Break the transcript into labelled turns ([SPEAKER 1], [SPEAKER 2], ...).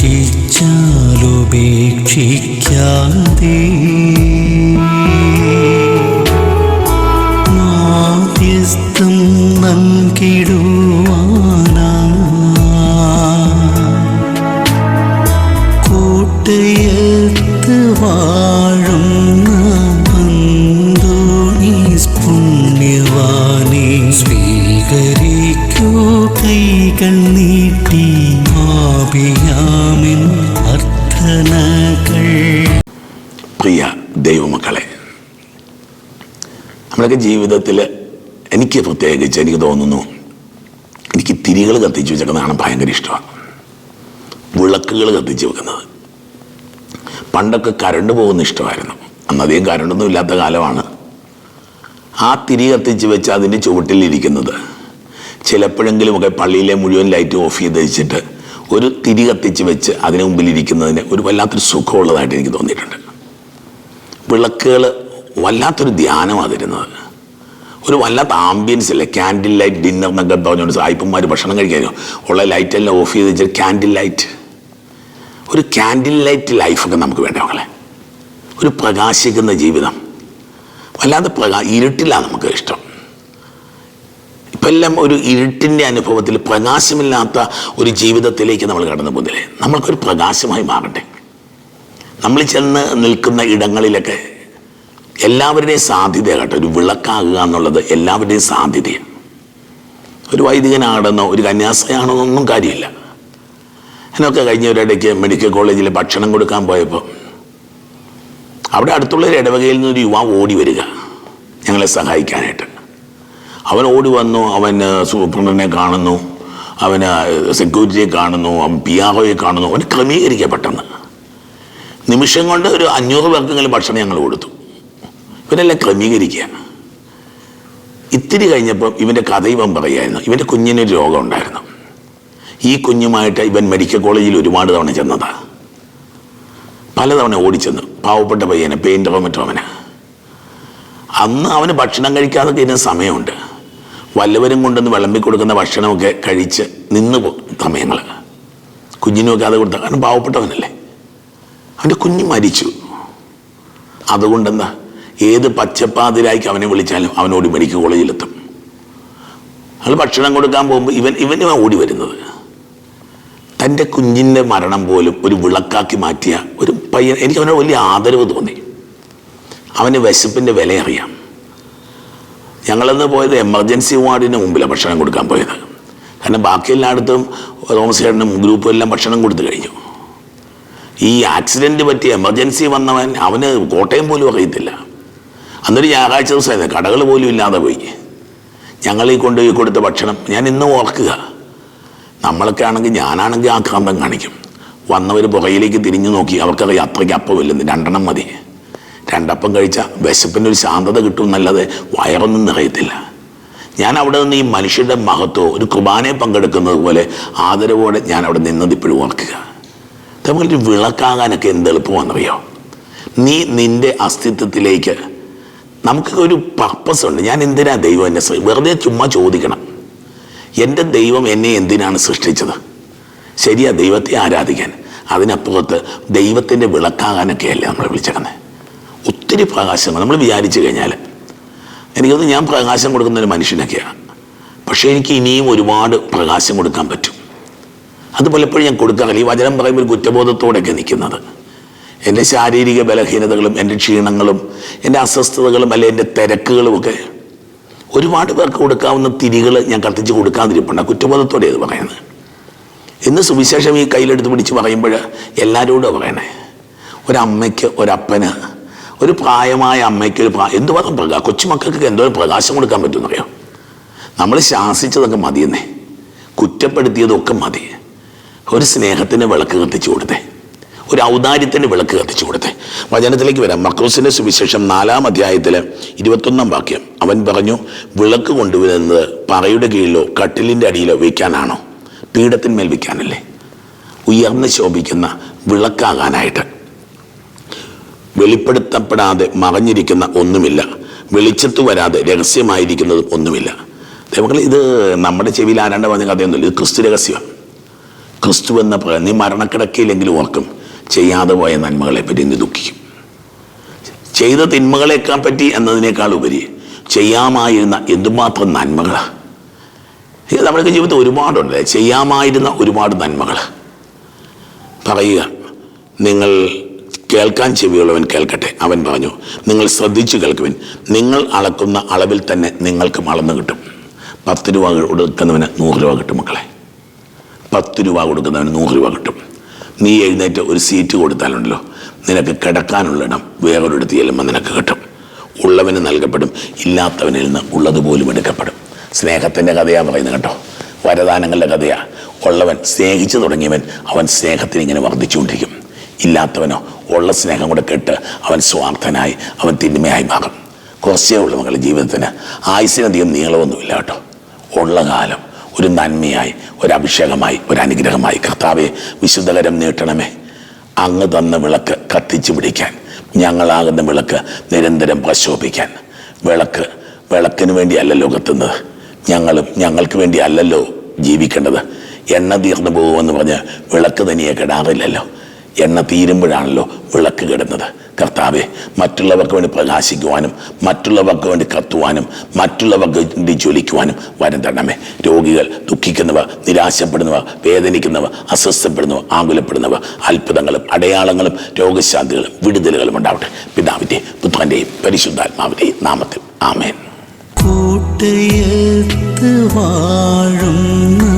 [SPEAKER 1] പരീക്ഷിച്ചാലുപേക്ഷിക്കാതെ മാധ്യസ്ഥം നൽകിടുവാനാ. കോട്ടയത്ത് വാഴുന്ന അന്തോണീസ് പുണ്യവാനെ സ്വീകരിക്കൂ കൈകൾ നീട്ടി
[SPEAKER 2] പ്രിയ ദൈവമക്കളെ നമ്മളൊക്കെ ജീവിതത്തിൽ എനിക്ക് പ്രത്യേകിച്ച് എനിക്ക് തോന്നുന്നു എനിക്ക് തിരികൾ കത്തിച്ച് വെച്ചേക്കുന്നത് കാണാൻ ഭയങ്കര ഇഷ്ടമാണ്. വിളക്കുകൾ കത്തിച്ച് വെക്കുന്നത്. പണ്ടൊക്കെ കരണ്ട് പോകുന്ന ഇഷ്ടമായിരുന്നു. അന്നധികം കരണ്ടൊന്നും ഇല്ലാത്ത കാലമാണ്. ആ തിരി കത്തിച്ച് വെച്ച് അതിന്റെ ചുവട്ടിലിരിക്കുന്നത് ചിലപ്പോഴെങ്കിലുമൊക്കെ പള്ളിയിലെ മുഴുവൻ ലൈറ്റ് ഓഫ് ചെയ്ത് വെച്ചിട്ട് ഒരു തിരി കത്തിച്ച് വെച്ച് അതിന് മുമ്പിലിരിക്കുന്നതിന് ഒരു വല്ലാത്തൊരു സുഖമുള്ളതായിട്ട് എനിക്ക് തോന്നിയിട്ടുണ്ട്. വിളക്കുകൾ വല്ലാത്തൊരു ധ്യാനമാണ് തരുന്നത്. ഒരു വല്ലാത്ത ആംബിയൻസ് അല്ലേ? ക്യാൻഡിൽ ലൈറ്റ് ഡിന്നർ എന്നൊക്കെ പറഞ്ഞുകൊണ്ട് സായിപ്പന്മാർ ഭക്ഷണം കഴിക്കാനോ? ഉള്ള ലൈറ്റെല്ലാം ഓഫ് ചെയ്ത് വെച്ചാൽ ക്യാൻഡിൽ ലൈറ്റ് ഒരു ക്യാൻഡിൽ ലൈറ്റ് ലൈഫൊക്കെ നമുക്ക് വേണ്ട മക്കളെ? ഒരു പ്രകാശിക്കുന്ന ജീവിതം. വല്ലാതെ പ്രകാ ഇരുട്ടിലാണ് നമുക്ക് ഇഷ്ടം. എല്ലാം ഒരു ഇരുട്ടിന്റെ അനുഭവത്തിൽ പ്രകാശമില്ലാത്ത ഒരു ജീവിതത്തിലേക്ക് നമ്മൾ കടന്നു പോകുന്നില്ലേ നമ്മൾക്കൊരു പ്രകാശമായി മാറട്ടെ. നമ്മൾ ചെന്ന് നിൽക്കുന്ന ഇടങ്ങളിലൊക്കെ എല്ലാവരുടെയും സാധ്യത കേട്ടോ ഒരു വിളക്കാകുക എന്നുള്ളത് എല്ലാവരുടെയും സാധ്യതയാണ്. ഒരു വൈദികനാണെന്നോ ഒരു കന്യാസ്ത്രയാണോ ഒന്നും കാര്യമില്ല. എന്നൊക്കെ കഴിഞ്ഞ ഒരിടയ്ക്ക് മെഡിക്കൽ കോളേജിൽ ഭക്ഷണം കൊടുക്കാൻ പോയപ്പോൾ അവിടെ അടുത്തുള്ള ഒരു ഇടവകയിൽ നിന്ന് ഒരു യുവാവ് ഓടി വരിക ഞങ്ങളെ സഹായിക്കാനായിട്ട്. അവൻ ഓടി വന്നു അവൻ സൂപ്രണ്ടിനെ കാണുന്നു അവന് സെക്യൂരിറ്റിയെ കാണുന്നു അവൻ പി ആർ ഒയെ കാണുന്നു അവൻ ക്രമീകരിക്കപ്പെട്ടെന്ന്. നിമിഷം കൊണ്ട് ഒരു അഞ്ഞൂറ് പേർക്കെങ്കിലും ഭക്ഷണം ഞങ്ങൾ കൊടുത്തു. ഇവനെല്ലാം ക്രമീകരിക്കുക ഇത്തിരി കഴിഞ്ഞപ്പം ഇവന്റെ കഥ ഇവൻ പറയുമായിരുന്നു ഇവന്റെ കുഞ്ഞിനൊരു രോഗം ഉണ്ടായിരുന്നു. ഈ കുഞ്ഞുമായിട്ട് ഇവൻ മെഡിക്കൽ കോളേജിൽ ഒരുപാട് തവണ ചെന്നതാണ് പലതവണ ഓടിച്ചെന്നു പാവപ്പെട്ട പയ്യനെ പെയിന്ററോ മറ്റോ അവന്. അന്ന് അവന് ഭക്ഷണം കഴിക്കാതെ കഴിഞ്ഞ സമയമുണ്ട്. വല്ലവരും കൊണ്ടുവന്ന് വിളമ്പി കൊടുക്കുന്ന ഭക്ഷണമൊക്കെ കഴിച്ച് നിന്ന് പോകും സമയങ്ങൾ കുഞ്ഞിനുമൊക്കെ അത് കൊടുത്ത കാരണം പാവപ്പെട്ടവനല്ലേ. അവന്റെ കുഞ്ഞ് മരിച്ചു. അതുകൊണ്ടെന്താ? ഏത് പച്ചപ്പാതിരായിക്ക് അവനെ വിളിച്ചാലും അവനോട് മെഡിക്കൽ കോളേജിലെത്തും. അയാൾ ഭക്ഷണം കൊടുക്കാൻ പോകുമ്പോൾ ഇവൻ ഇവന് ഓടി വരുന്നത്. തന്റെ കുഞ്ഞിന്റെ മരണം പോലും ഒരു വിളക്കാക്കി മാറ്റിയ ഒരു പയ്യൻ എനിക്ക് അവനോട് വലിയ ആദരവ് തോന്നി. അവന് വിശപ്പിന്റെ വില അറിയാം ഞങ്ങളന്ന് പോയത് എമർജൻസി വാർഡിന് മുമ്പിലാണ് ഭക്ഷണം കൊടുക്കാൻ പോയത്. കാരണം ബാക്കി എല്ലായിടത്തും തോമസ് ചേട്ടനും ഗ്രൂപ്പും എല്ലാം ഭക്ഷണം കൊടുത്തു കഴിഞ്ഞു. ഈ ആക്സിഡന്റ് പറ്റി എമർജൻസി വന്നവൻ അവന് കോട്ടയം പോലും അറിയത്തില്ല. അന്നൊരു ഞായറാഴ്ച ദിവസമായിരുന്നു കടകൾ പോലും ഇല്ലാതെ പോയി. ഞങ്ങൾ ഈ കൊണ്ടുപോയി കൊടുത്ത ഭക്ഷണം ഞാൻ ഇന്നും ഓർക്കുക. നമ്മളൊക്കെ ആണെങ്കിൽ ഞാനാണെങ്കിൽ ആക്രാന്തം കാണിക്കും. വന്നവർ പുകയിലേക്ക് തിരിഞ്ഞു നോക്കി അവർക്കറിയാം അത്രയ്ക്ക് അപ്പമില്ലെന്ന് രണ്ടെണ്ണം മതി. രണ്ടപ്പം കഴിച്ചാൽ വിശപ്പിന്റെ ഒരു ശാന്തത കിട്ടും എന്നല്ലാതെ വയറൊന്നും നിറയത്തില്ല. ഞാൻ അവിടെ നിന്ന് ഈ മനുഷ്യരുടെ മഹത്വം ഒരു കുർബാനയെ പങ്കെടുക്കുന്നത് പോലെ ആദരവോടെ ഞാൻ അവിടെ നിന്നത് ഇപ്പോഴും ഓർക്കുക. നമ്മളൊരു വിളക്കാകാനൊക്കെ എന്ത് എളുപ്പമാണെന്നറിയോ? നീ നിന്റെ അസ്തിത്വത്തിലേക്ക് നമുക്ക് ഒരു പർപ്പസ് ഉണ്ട്. ഞാൻ എന്തിനാ ദൈവം എന്നെ വെറുതെ ചുമ്മാ ചോദിക്കണം. എന്റെ ദൈവം എന്നെ എന്തിനാണ് സൃഷ്ടിച്ചത്? ശരിയാ ദൈവത്തെ ആരാധിക്കാൻ. അതിനപ്പുറത്ത് ദൈവത്തിന്റെ വിളക്കാകാനൊക്കെയല്ലേ നമ്മൾ വിളിച്ചേക്കുന്നത്. ഒത്തിരി പ്രകാശങ്ങൾ നമ്മൾ വിചാരിച്ചു കഴിഞ്ഞാൽ എനിക്കത് ഞാൻ പ്രകാശം കൊടുക്കുന്ന ഒരു മനുഷ്യനൊക്കെയാണ്. പക്ഷേ എനിക്ക് ഇനിയും ഒരുപാട് പ്രകാശം കൊടുക്കാൻ പറ്റും. അത് പലപ്പോഴും ഞാൻ കൊടുക്കാറില്ല. ഈ വചനം പറയുമ്പോൾ ഒരു കുറ്റബോധത്തോടെയൊക്കെ നിൽക്കുന്നത്. എന്റെ ശാരീരിക ബലഹീനതകളും എന്റെ ക്ഷീണങ്ങളും എന്റെ അസ്വസ്ഥതകളും അല്ലെ എന്റെ തിരക്കുകളും ഒക്കെ ഒരുപാട് പേർക്ക് കൊടുക്കാവുന്ന തിരികൾ ഞാൻ കത്തിച്ച് കൊടുക്കാതിരിപ്പുണ്ട്. കുറ്റബോധത്തോടെ അത് പറയുന്നത്. ഇന്ന് സുവിശേഷം ഈ കയ്യിലെടുത്ത് പിടിച്ച് പറയുമ്പോൾ എല്ലാവരോടും പറയണേ. ഒരമ്മയ്ക്ക് ഒരപ്പന് ഒരു പ്രായമായ അമ്മയ്ക്ക് ഒരു പ്രായം എന്ത് പറഞ്ഞു പ്രകാശം കൊച്ചുമക്കൾക്ക് എന്തോ പ്രകാശം കൊടുക്കാൻ പറ്റുമെന്നറിയോ? നമ്മൾ ശാസിച്ചതൊക്കെ മതിയെന്നേ. കുറ്റപ്പെടുത്തിയതൊക്കെ മതി. ഒരു സ്നേഹത്തിന് വിളക്ക് കത്തിച്ചു കൊടുത്തേ. ഒരു ഔദാര്യത്തിന് വിളക്ക് കത്തിച്ചു കൊടുത്തേ. വചനത്തിലേക്ക് വരാം. മക്രൂസിന്റെ സുവിശേഷം നാലാം അധ്യായത്തിൽ ഇരുപത്തൊന്നാം വാക്യം. അവൻ പറഞ്ഞു വിളക്ക് കൊണ്ടുവരുന്നത് പറയുടെ കീഴിലോ കട്ടിലിന്റെ അടിയിലോ വയ്ക്കാനാണോ? പീഠത്തിന്മേൽ വയ്ക്കാനല്ലേ? ഉയർന്ന് ശോഭിക്കുന്ന വിളക്കാകാനായിട്ട്. വെളിപ്പെടുത്തപ്പെടാതെ മറഞ്ഞിരിക്കുന്ന ഒന്നുമില്ല. വെളിച്ചത്ത് വരാതെ രഹസ്യമായിരിക്കുന്നതും ഒന്നുമില്ല. ദൈവങ്ങൾ ഇത് നമ്മുടെ ചെവിയിൽ ആരാണ്ട് പറഞ്ഞ കഥയൊന്നുമില്ല. ഇത് ക്രിസ്തു രഹസ്യമാണ്. ക്രിസ്തു എന്ന നീ മരണക്കിടക്കയിലെങ്കിലും ഓർക്കും. ചെയ്യാതെ പോയ നന്മകളെ പറ്റി നീ ദുഃഖിക്കും. ചെയ്ത തിന്മകളെക്കാൾ പറ്റി എന്നതിനേക്കാൾ ഉപരി ചെയ്യാമായിരുന്ന എന്തുമാത്രം നന്മകളാണ് ഇത് നമ്മുടെയൊക്കെ ജീവിതത്തിൽ ഒരുപാടുണ്ട്. ചെയ്യാമായിരുന്ന ഒരുപാട് നന്മകൾ പറയുക നിങ്ങൾ കേൾക്കാൻ ചെവിയുള്ളവൻ കേൾക്കട്ടെ. അവൻ പറഞ്ഞു നിങ്ങൾ ശ്രദ്ധിച്ചു കേൾക്കുവിൻ. നിങ്ങൾ അളക്കുന്ന അളവിൽ തന്നെ നിങ്ങൾക്ക് അളന്ന് കിട്ടും. പത്ത് രൂപ കൊടുക്കുന്നവന് നൂറ് രൂപ കിട്ടും മക്കളെ. പത്ത് രൂപ കൊടുക്കുന്നവന് നൂറ് രൂപ കിട്ടും. നീ എഴുന്നേറ്റ് ഒരു സീറ്റ് കൊടുത്താലുണ്ടല്ലോ. നിനക്ക് കിടക്കാനുള്ള ഇടം വേറൊരിടത്ത് ചെല്ലുമ്പോൾ നിനക്ക് കിട്ടും. ഉള്ളവന് നൽകപ്പെടും ഇല്ലാത്തവനിൽ നിന്ന് ഉള്ളതുപോലും എടുക്കപ്പെടും. സ്നേഹത്തിന്റെ കഥയാണ് പറയുന്നത് കേട്ടോ. വരദാനങ്ങളുടെ കഥയാണ് ഉള്ളവൻ സ്നേഹിച്ചു തുടങ്ങിയവൻ അവൻ സ്നേഹത്തിന് ഇങ്ങനെ വർദ്ധിച്ചുകൊണ്ടിരിക്കും. ഇല്ലാത്തവനോ ഉള്ള സ്നേഹം കൂടെ കെട്ട് അവൻ സ്വാർത്ഥനായി അവൻ തിന്മയായി മാറും. കുറച്ചേ ഉള്ളൂ മക്കളുടെ ജീവിതത്തിന്. ആയുസിനധികം നീളമൊന്നുമില്ല കേട്ടോ. ഉള്ള കാലം ഒരു നന്മയായി ഒരു അഭിഷേകമായി ഒരു അനുഗ്രഹമായി. കർത്താവെ വിശുദ്ധകരം നീട്ടണമേ. അങ്ങ് തന്ന വിളക്ക് കത്തിച്ചു പിടിക്കാൻ ഞങ്ങളാകുന്ന വിളക്ക് നിരന്തരം പ്രശോഭിക്കാൻ. വിളക്ക് വിളക്കിന് വേണ്ടി അല്ലല്ലോ കത്തുന്നത് ഞങ്ങളും ഞങ്ങൾക്ക് വേണ്ടിയല്ലല്ലോ ജീവിക്കേണ്ടത്. എണ്ണ തീർന്നു പോകുമെന്ന് പറഞ്ഞ് വിളക്ക് തനിയെ കെടാറില്ലല്ലോ. എണ്ണ തീരുമ്പോഴാണല്ലോ വിളക്ക് കിടുന്നത്. കർത്താവെ മറ്റുള്ളവർക്ക് വേണ്ടി പ്രകാശിക്കുവാനും മറ്റുള്ളവർക്ക് വേണ്ടി കത്തുവാനും മറ്റുള്ളവർക്ക് വേണ്ടി ജ്വലിക്കുവാനും വരം തരണമേ. രോഗികൾ ദുഃഖിക്കുന്നവർ നിരാശപ്പെടുന്നവർ വേദനിക്കുന്നവർ അസ്വസ്ഥപ്പെടുന്നവർ ആകുലപ്പെടുന്നവർ അത്ഭുതങ്ങളും അടയാളങ്ങളും രോഗശാന്തികളും വിടുതലുകളും ഉണ്ടാവട്ടെ. പിതാവിന്റെയും പുത്രന്റെയും പരിശുദ്ധാത്മാവിന്റെയും നാമത്തിൽ. ആമേൻ.
[SPEAKER 1] കൂട്ടയത്ത് വാഴുന്ന.